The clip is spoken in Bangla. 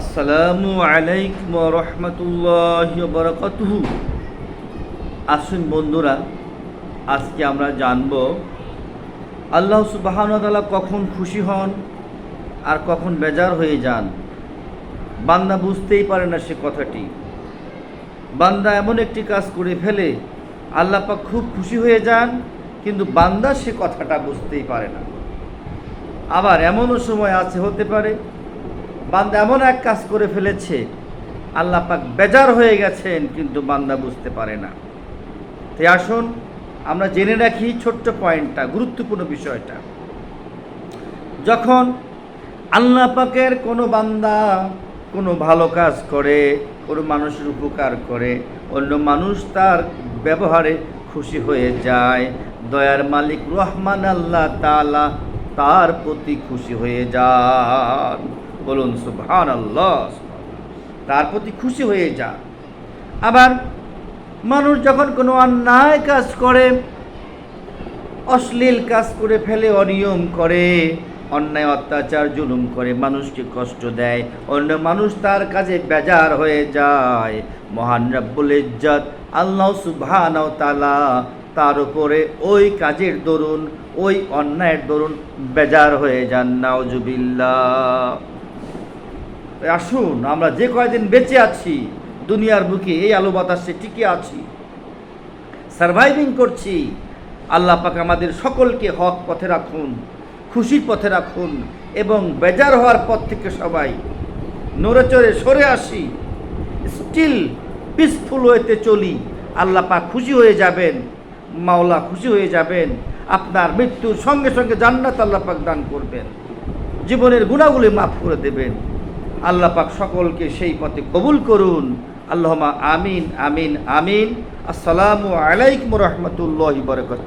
আসসালামু আলাইকুম রহমতুল্লাহ বরকতুহু। আসুন বন্ধুরা, আজকে আমরা জানব আল্লাহ সুবাহানতালা কখন খুশি হন আর কখন বেজার হয়ে যান। বান্দা বুঝতেই পারে না সে কথাটি। বান্দা এমন একটি কাজ করে ফেলে, আল্লাহ পাক খুব খুশি হয়ে যান, কিন্তু বান্দা সে কথাটা বুঝতেই পারে না। আবার এমনও সময় আছে, হতে পারে বান্দা এমন এক কাজ করে ফেলেছে, আল্লাহ পাক বেজার হয়ে গেছেন, কিন্তু বান্দা বুঝতে পারে না। তাই আসুন, আমরা জেনে রাখি ছোট্ট পয়েন্টটা, গুরুত্বপূর্ণ বিষয়টা। যখন আল্লাহ পাকের কোনো বান্দা কোনো ভালো কাজ করে, কোনো মানুষের উপকার করে, অন্য মানুষ তার ব্যবহারে খুশি হয়ে যায়, দয়ার মালিক রহমান আল্লাহ তালা তার প্রতি খুশি হয়ে যান। বলুন সুবহান আল্লাহ তার প্রতি খুশি হয়ে যা। আবার মানুষ যখন কোনো অন্যায় কাজ করে, অশ্লীল কাজ করে ফেলে, অনিয়ম করে, অন্যায়, অত্যাচার, জুলুম করে, মানুষকে কষ্ট দেয়, অন্য মানুষ তার কাজে বেজার হয়ে যায়। মহান রব্বুল ইজ্জত, আল্লাহ সুবহান তালা তার উপরে ওই কাজের দরুন, ওই অন্যায়ের দরুন বেজার হয়ে যান। নাওজুবিল্লাহ তাই আসুন, আমরা যে কয়দিন বেঁচে আছি, দুনিয়ার বুকে এই আলো বাতাসে টিকে আছি। সারভাইভিং করছি। আল্লাহ পাক আমাদের সকলকে হক পথে রাখুন, খুশির পথে রাখুন এবং বেজার হওয়ার পথ থেকে সবাই নড়ে চড়ে সরে আসি। স্টিল পিসফুল ওয়েতে চলি। আল্লাহ পাক খুশি হয়ে যাবেন, মাওলা খুশি হয়ে যাবেন। আপনার মৃত্যুর সঙ্গে সঙ্গে জান্নাত আল্লাহ পাক দান করবেন। জীবনের গুণাগুলি মাফ করে দেবেন। আল্লাহ পাক সকলকে সেই পথে কবুল করুন। আল্লাহমা আমিন আমিন আমিন। আসসালামু আলাইকুম রহমতুল্লাহ বরকত